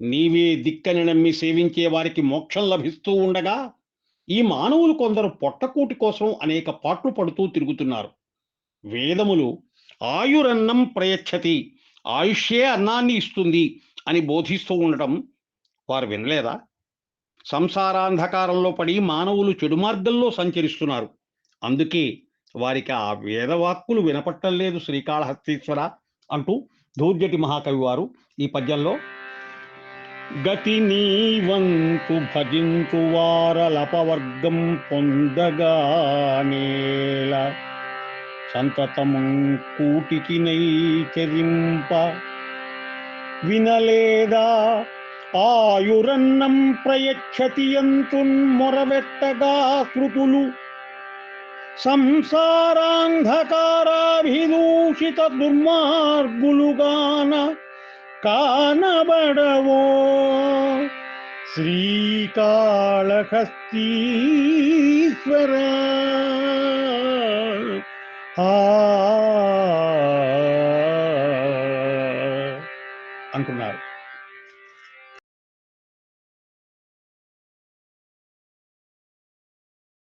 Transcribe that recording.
నీవే దిక్కని నమ్మి సేవించే వారికి మోక్షం లభిస్తూ ఉండగా ఈ మానవులు కొందరు పొట్టకూటి కోసం అనేక పాట్లు పడుతూ తిరుగుతున్నారు. వేదములు ఆయురన్నం ప్రయచ్చతి ఆయుష్యే అన్నాన్ని ఇస్తుంది అని బోధిస్తూ ఉండటం వారు వినలేదా? సంసారాంధకారంలో పడి మానవులు చెడు మార్గంలో సంచరిస్తున్నారు. అందుకే వారికి ఆ వేదవాక్కులు వినపట్టం లేదు శ్రీకాళహస్తీశ్వర అంటూ ధూర్జటి మహాకవి వారు ఈ పద్యంలో గతి నీవంతు భజించు వారలపవర్గం పొందగానేల. సంతతము కూటికి నైచరింప వినలేదా? ఆయురన్నం ప్రయచ్చతి అంతున్ మొరవెట్టగా కృతులు. సంసారాంధకారాభిదూషిత దుర్మార్గులుగాన కానబడవో. శ్రీకాళహస్తీశ్వర. ఆ అంటున్నారు